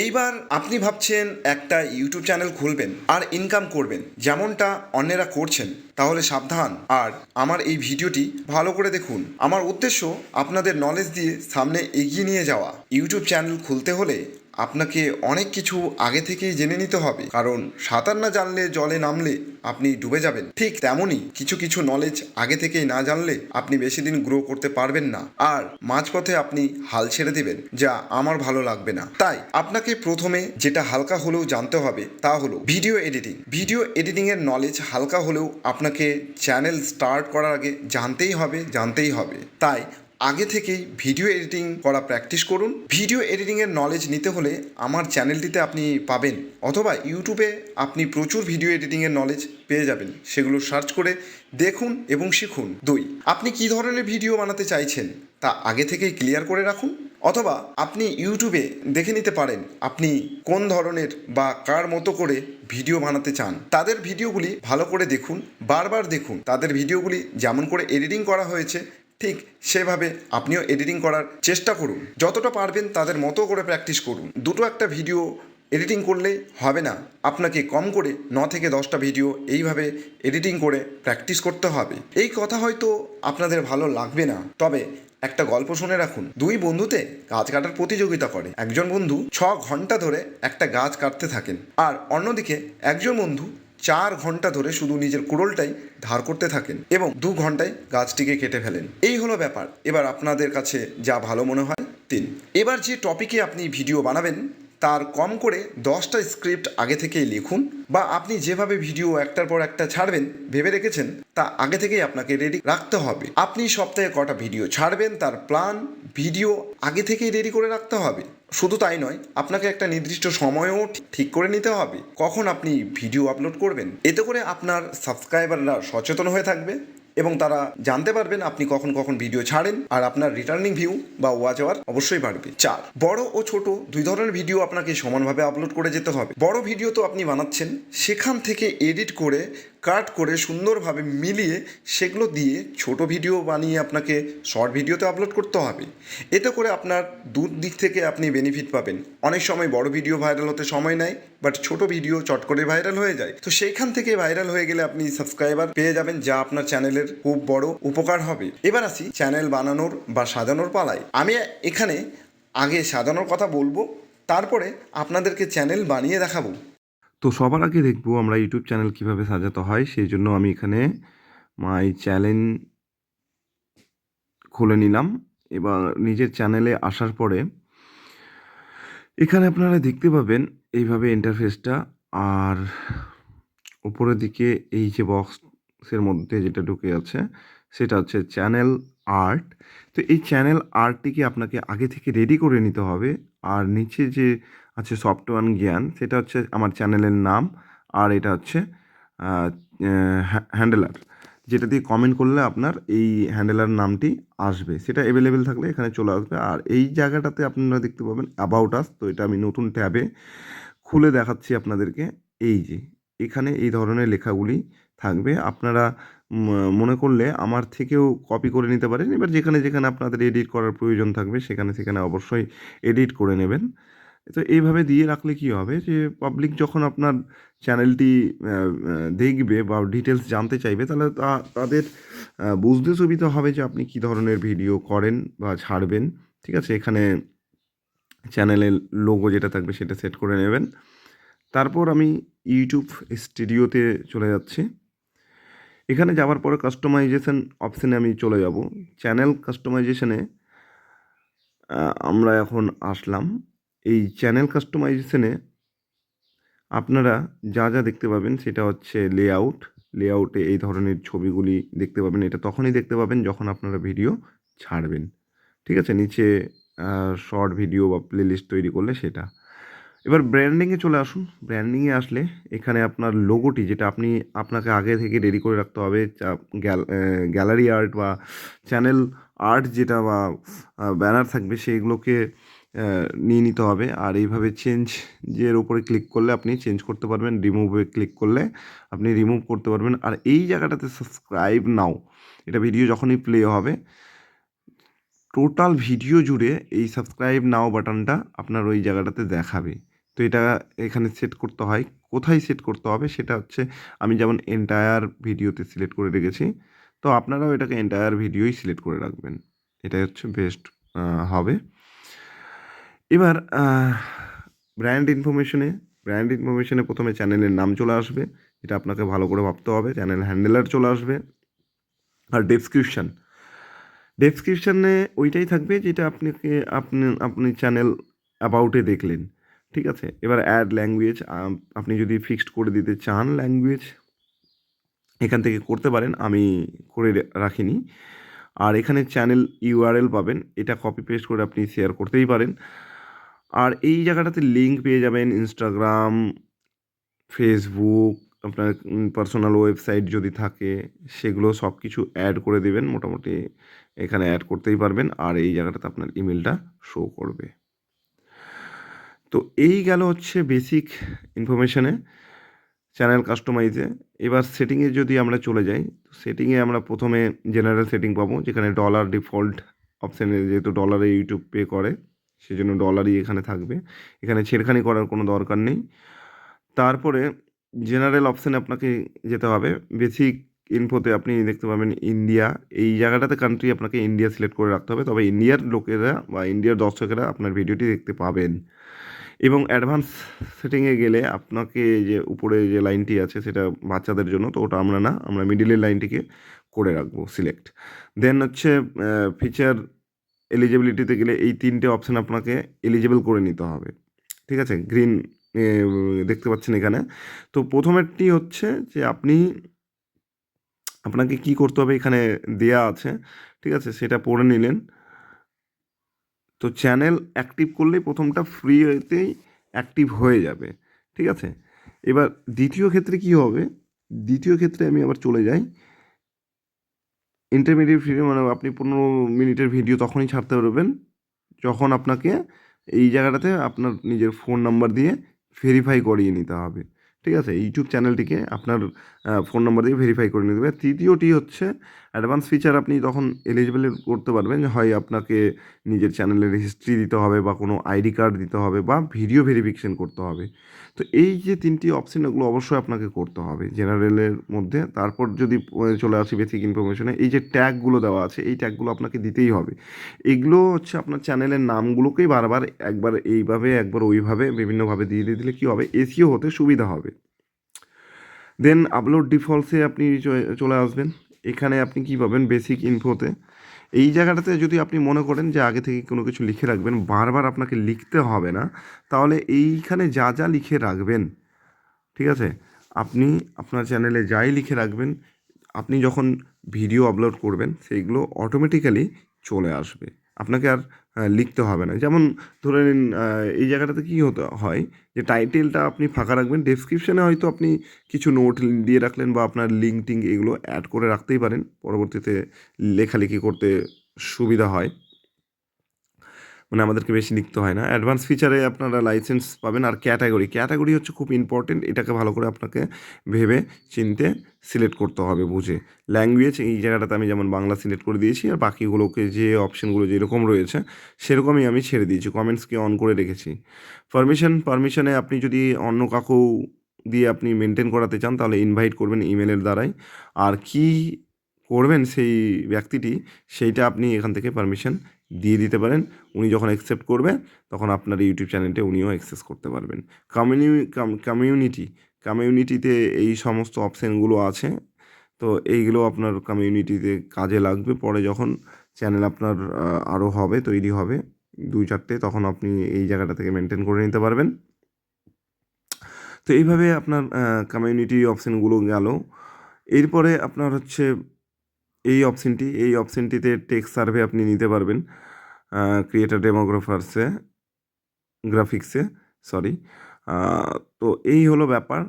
এইবার আপনি ভাবছেন একটা ইউটিউব চ্যানেল খুলবেন আর ইনকাম করবেন, যেমনটা অন্যেরা করছেন, তাহলে সাবধান। আর আমার এই ভিডিওটি ভালো করে দেখুন। আমার উদ্দেশ্য আপনাদের নলেজ দিয়ে সামনে এগিয়ে নিয়ে যাওয়া। ইউটিউব চ্যানেল খুলতে হলে আপনাকে অনেক কিছু আগে থেকেই জেনে নিতে হবে। কারণ সাঁতার না জানলে জলে নামলে আপনি ডুবে যাবেন। ঠিক তেমনই কিছু কিছু নলেজ আগে থেকেই না জানলে আপনি বেশি দিন গ্রো করতে পারবেন না। আর মাঝপথে আপনি হাল ছেড়ে দেবেন, যা আমার ভালো লাগবে না। তাই আপনাকে প্রথমে যেটা হালকা হলেও জানতে হবে তা হলো ভিডিও এডিটিং ভিডিও এডিটিং এর নলেজ হালকা হলেও আপনাকে চ্যানেল স্টার্ট করার আগে জানতেই হবে জানতেই হবে। তাই আগে থেকেই ভিডিও এডিটিং করা প্র্যাকটিস করুন। ভিডিও এডিটিংয়ের নলেজ নিতে হলে আমার চ্যানেলটিতে আপনি পাবেন অথবা ইউটিউবে আপনি প্রচুর ভিডিও এডিটিংয়ের নলেজ পেয়ে যাবেন। সেগুলো সার্চ করে দেখুন এবং শিখুন। দুই, আপনি কী ধরনের ভিডিও বানাতে চাইছেন তা আগে থেকেই ক্লিয়ার করে রাখুন। অথবা আপনি ইউটিউবে দেখে নিতে পারেন আপনি কোন ধরনের বা কার মতো করে ভিডিও বানাতে চান। তাদের ভিডিওগুলি ভালো করে দেখুন, বারবার দেখুন। তাদের ভিডিওগুলি যেমন করে এডিটিং করা হয়েছে ঠিক সেভাবে আপনিও এডিটিং করার চেষ্টা করুন। যতটা পারবেন তাদের মতো করে প্র্যাকটিস করুন। দুটো একটা ভিডিও এডিটিং করলে হবে না। আপনাকে কম করে ন থেকে দশটা ভিডিও এইভাবে এডিটিং করে প্র্যাকটিস করতে হবে। এই কথা হয়তো আপনাদের ভালো লাগবে না। তবে একটা গল্প শুনে রাখুন। দুই বন্ধুতে গাছ কাটার প্রতিযোগিতা করে। একজন বন্ধু ছ ঘণ্টা ধরে একটা গাছ কাটতে থাকেন। আর অন্যদিকে একজন বন্ধু চার ঘণ্টা ধরে শুধু নিজের কুড়োলটাই ধার করতে থাকেন এবং দু ঘন্টায় গাছটিকে কেটে ফেলেন। এই হলো ব্যাপার। এবার আপনাদের কাছে যা ভালো মনে হয়, তিন। এবার যে টপিকে আপনি ভিডিও বানাবেন, তার কম করে দশটা স্ক্রিপ্ট আগে থেকেই লিখুন বা আপনি যেভাবে ভিডিও একটার পর একটা ছাড়বেন, ভেবে রেখেছেন, তা আগে থেকেই আপনাকে রেডি রাখতে হবে। আপনি সপ্তাহে কটা ভিডিও ছাড়বেন, তার প্ল্যান ভিডিও আগে থেকেই রেডি করে রাখতে হবে। শুধু তাই নয়, আপনাকে একটা নির্দিষ্ট সময়ও ঠিক- করে নিতে হবে। কখন আপনি ভিডিও আপলোড করবেন, এতে করে আপনার সাবস্ক্রাইবাররা সচেতন হয়ে থাকবে এবং তারা জানতে পারবেন আপনি কখন কখন ভিডিও ছাড়েন আর আপনার রিটার্নিং ভিউ বা ওয়াচ আওয়ার অবশ্যই বাড়বে। চার, বড় ও ছোট দুই ধরনের ভিডিও আপনাকে সমানভাবে আপলোড করে যেতে হবে। বড় ভিডিও তো আপনি বানাচ্ছেন, সেখান থেকে এডিট করে কাট করে সুন্দরভাবে মিলিয়ে সেগুলো দিয়ে ছোট ভিডিও বানিয়ে আপনাকে শর্ট ভিডিওতে আপলোড করতে হবে। এতে করে আপনার দূর দিক থেকে আপনি বেনিফিট পাবেন। অনেক সময় বড় ভিডিও ভাইরাল হতে সময় নেয় বাট ছোট ভিডিও চট করে ভাইরাল হয়ে যায়। তো সেইখান থেকে ভাইরাল হয়ে গেলে আপনি সাবস্ক্রাইবার পেয়ে যাবেন, যা আপনার চ্যানেলের খুব বড় উপকার হবে। এবার আসি চ্যানেল বানানোর বা সাজানোর পালায়। আমি এখানে আগে সাজানোর কথা বলব, তারপরে আপনাদেরকে চ্যানেল বানিয়ে দেখাবো। তো সবার আগে দেখব আমরা ইউটিউব চ্যানেল কীভাবে সাজাতে হয়, সেই জন্য আমি এখানে মাই চ্যানেল খুলে নিলাম। এবার নিজের চ্যানেলে আসার পরে এখানে আপনারা দেখতে পাবেন এইভাবে ইন্টারফেসটা আর উপরের দিকে এই যে বক্সের মধ্যে যেটা ঢুকে আছে, সেটা হচ্ছে চ্যানেল আর্ট তো এই চ্যানেল আর্টটিকে আপনাকে আগে থেকে রেডি করে নিতে হবে। আর নিচে যে আছে সফটওয়্যার জ্ঞান, সেটা হচ্ছে আমার চ্যানেলের নাম, আর এটা হচ্ছে হ্যান্ডেলার, যেটা দিয়ে কমেন্ট করলে আপনার এই হ্যান্ডেলার নামটি আসবে। সেটা অ্যাভেলেবেল থাকলে এখানে চলে আসবে। আর এই জায়গাটাতে আপনারা দেখতে পাবেন অ্যাবাউট আস তো এটা আমি নতুন ট্যাবে খুলে দেখাচ্ছি আপনাদেরকে। এই যে, এখানে এই ধরনের লেখাগুলি থাকবে। আপনারা মনে করলে আমার থেকেও কপি করে নিতে পারেন। এবার যেখানে যেখানে আপনাদের এডিট করার প্রয়োজন থাকবে, সেখানে সেখানে অবশ্যই এডিট করে নেবেন। তো এইভাবে দিয়ে রাখলে কি হবে? যে পাবলিক যখন আপনার চ্যানেলটি দেখবে বা ডিটেলস জানতে চাইবে, তাহলে তা- তাদের বুঝতে সুবিধা হবে যে আপনি কী ধরনের ভিডিও করেন বা ছাড়বেন। ঠিক আছে? এখানে চ্যানেলের লোগো যেটা থাকবে সেটা সেট করে নেবেন। তারপর আমি ইউটিউব স্টুডিওতে চলে যাচ্ছি। এখানে যাওয়ার পরে কাস্টমাইজেশন অপশানে আমি চলে যাব। চ্যানেল কাস্টমাইজেশনে আমরা এখন আসলাম। এই চ্যানেল কাস্টমাইজেশনে আপনারা যা যা দেখতে পাবেন সেটা হচ্ছে লেআউট লেআউটে এই ধরনের ছবিগুলি দেখতে পাবেন। এটা তখনই দেখতে পাবেন যখন আপনারা ভিডিও ছাড়বেন। ঠিক আছে? নিচে শর্ট ভিডিও বা প্লেলিস্ট তৈরি করলে সেটা। এবার ব্র্যান্ডিংয়ে চলে আসুন। ব্র্যান্ডিংয়ে আসলে এখানে আপনার লোগোটি যেটা আপনি আপনাকে আগে থেকে রেডি করে রাখতে হবে গ্যালারি আর্ট বা চ্যানেল আর্ট যেটা বা ব্যানার থাকবে সেইগুলোকে নিয়ে নিতে হবে। আর এইভাবে চেঞ্জ যের উপরে ক্লিক করলে আপনি চেঞ্জ করতে পারবেন রিমুভে ক্লিক করলে আপনি রিমুভ করতে পারবেন। আর এই জায়গাটাতে সাবস্ক্রাইব নাও এটা ভিডিও যখনই প্লে হবে টোটাল ভিডিও জুড়ে এই সাবস্ক্রাইব নাও বাটনটা আপনার ওই জায়গাটাতে দেখাবে। তো এটা এখানে সেট করতে হয়। কোথায় সেট করতে হবে সেটা হচ্ছে আমি যেমন এন্টায়ার ভিডিওতে সিলেক্ট করে রেখেছি, তো আপনারাও এটাকে এন্টায়ার ভিডিওই সিলেক্ট করে রাখবেন। এটাই হচ্ছে বেস্ট হবে। এবার ব্র্যান্ড ইনফরমেশনে ব্র্যান্ড ইনফরমেশনে প্রথমে চ্যানেলের নাম চলে আসবে, যেটা আপনাকে ভালো করে ভাবতে হবে চ্যানেল হ্যান্ডেলার চলে আসবে, আর ডেসক্রিপশান ডেসক্রিপশানে ওইটাই থাকবে যেটা আপনাকে, আপনি আপনি চ্যানেল অ্যাবাউটে দেখলেন, ঠিক আছে? এবার অ্যাড ল্যাঙ্গুয়েজ আপনি যদি ফিক্সড করে দিতে চান ল্যাঙ্গুয়েজ এখান থেকে করতে পারেন, আমি করে রাখিনি। আর এখানে চ্যানেল ইউআরএল পাবেন, এটা কপি পেস্ট করে আপনি শেয়ার করতেই পারেন। আর এই জায়গাটাতে লিঙ্ক পেয়ে যাবেন ইনস্টাগ্রাম ফেসবুক আপনার পার্সোনাল ওয়েবসাইট যদি থাকে, সেগুলো সব কিছু অ্যাড করে দেবেন। মোটামুটি এখানে অ্যাড করতেই পারবেন, আর এই জায়গাটাতে আপনার ইমেলটা শো করবে। তো এই গেল হচ্ছে বেসিক ইনফরমেশানে চ্যানেল কাস্টমাইজে এবার সেটিংয়ে যদি আমরা চলে যাই, তো সেটিংয়ে আমরা প্রথমে জেনারেল সেটিং পাবো, যেখানে ডলার ডিফল্ট অপশানে যেহেতু ডলারে ইউটিউব পে করে। সেজন্য ডলারই এখানে থাকবে। এখানে ছেড়খানি করার কোনো দরকার নেই। তারপরে জেনারেল অপশানে আপনাকে যেতে হবে। বেসিক ইনফোতে আপনি দেখতে পাবেন ইন্ডিয়া এই জায়গাটাতে কান্ট্রি আপনাকে ইন্ডিয়া সিলেক্ট করে রাখতে হবে। তবে ইন্ডিয়ার লোকেরা বা ইন্ডিয়ার দর্শকেরা আপনার ভিডিওটি দেখতে পাবেন। এবং অ্যাডভান্স সেটিংয়ে গেলে আপনাকে যে উপরে যে লাইনটি আছে সেটা বাচ্চাদের জন্য, তো ওটা আমরা না, আমরা মিডিলের লাইনটিকে করে রাখব সিলেক্ট দেন হচ্ছে ফিচার এলিজিবিলিটিতে গেলে এই তিনটে অপশান আপনাকে এলিজিবল করে নিতে হবে। ঠিক আছে? গ্রিন দেখতে পাচ্ছেন এখানে। তো প্রথমেরটি হচ্ছে যে আপনি, আপনাকে কি করতে হবে এখানে দেয়া আছে। ঠিক আছে? সেটা পড়ে নিলেন। তো চ্যানেল অ্যাক্টিভ করলেই প্রথমটা ফ্রি হতেই অ্যাক্টিভ হয়ে যাবে। ঠিক আছে? এবার দ্বিতীয় ক্ষেত্রে কি হবে? দ্বিতীয় ক্ষেত্রে আমি আবার চলে যাই। ইন্টারমিডিয়েট ভিডিও মানে আপনি পনেরো মিনিটের ভিডিও তখনই ছাড়তে পারবেন। যখন আপনাকে এই জায়গাটাতে আপনার নিজের ফোন নাম্বার দিয়ে ভেরিফাই করিয়ে নিতে হবে। ঠিক আছে? ইউটিউব চ্যানেলটিকে আপনার ফোন নাম্বার দিয়ে ভেরিফাই করে নিতে হবে। তৃতীয়টি হচ্ছে অ্যাডভান্স ফিচার আপনি তখন এলিজিবল করতে পারবেন হয় আপনাকে নিজের চ্যানেলের হিস্ট্রি দিতে হবে বা কোনো আইডি কার্ড দিতে হবে বা ভিডিও ভেরিফিকেশন করতে হবে। তো এই যে তিনটি অপশন এগুলো অবশ্যই আপনাকে করতে হবে। জেনারেলের মধ্যে, তারপর যদি চলে আসি বেসিক ইনফরমেশনে এই যে ট্যাগগুলো দেওয়া আছে, এই ট্যাগগুলো আপনাকে দিতেই হবে। এগুলো হচ্ছে আপনার চ্যানেলের নামগুলোকেই বারবার একবার এইভাবে, একবার ওইভাবে, বিভিন্নভাবে দিয়ে দিয়ে দিলে কী হবে? এসিও হতে সুবিধা হবে। দেন আপলোড ডিফল্টসে আপনি চলে আসবেন। এখানে আপনি কি পাবেন বেসিক ইনফোতে এই জায়গাটাতে যদি আপনি মনে করেন যে আগে থেকে কোনো কিছু লিখে রাখবেন, বারবার আপনাকে লিখতে হবে না, তাহলে এইখানে যা যা লিখে রাখবেন, ঠিক আছে? আপনি আপনার চ্যানেলে যাই লিখে রাখবেন, আপনি যখন ভিডিও আপলোড করবেন, সেইগুলো অটোমেটিক্যালি চলে আসবে। আপনাকে আর লিখতে হবে না। যেমন ধরে নিন এই জায়গাটাতে কী হতে, হয় যে টাইটেলটা আপনি ফাঁকা রাখবেন ডেসক্রিপশানে হয়তো আপনি কিছু নোট দিয়ে রাখলেন বা আপনার লিঙ্ক টিঙ্ক এগুলো অ্যাড করে রাখতেই পারেন। পরবর্তীতে লেখালেখি করতে সুবিধা হয়। মানে আমাদেরকে বেশি লিখতে হয় না। অ্যাডভান্স ফিচারে আপনারা লাইসেন্স পাবেন। আর ক্যাটাগরি ক্যাটাগরি হচ্ছে খুব ইম্পর্টেন্ট এটাকে ভালো করে আপনাকে ভেবে, চিনতে সিলেক্ট করতে হবে, বুঝে। ল্যাঙ্গুয়েজ এই জায়গাটাতে আমি যেমন বাংলা সিলেক্ট করে দিয়েছি, আর বাকিগুলোকে যে অপশনগুলো যেরকম রয়েছে, সেরকমই আমি ছেড়ে দিয়েছি কমেন্টসকে অন করে রেখেছি। পারমিশন পারমিশনে আপনি যদি অন্য কাকু দিয়ে আপনি মেনটেন করাতে চান, তাহলে ইনভাইট করবেন ইমেলের দ্বারাই। আর কি করবেন সেই ব্যক্তিটি, সেইটা আপনি এখান থেকে পারমিশন দিয়ে দিতে পারেন। উনি যখন অ্যাকসেপ্ট করবে, তখন আপনার ইউটিউব চ্যানেলটা উনিও অ্যাক্সেস করতে পারবেন। কমিউনি কমিউনিটি কমিউনিটিতে এই সমস্ত অপশানগুলো আছে। তো এইগুলো আপনার কমিউনিটিতে কাজে লাগবে। পরে যখন চ্যানেল আপনার আরও হবে, তৈরি হবে, দুই চারটে, তখন আপনি এই জায়গাটা থেকে মেনটেন করে নিতে পারবেন। তো এইভাবে আপনার কমিউনিটি অপশানগুলো গেল। এরপরে আপনার হচ্ছে এই অপশনটি এই অপশনটিতে টেক্স সার্ভে আপনি নিতে পারবেন ক্রিয়েটার ডেমোগ্রাফার্সে গ্রাফিক্সে সরি তো এই হলো ব্যাপার।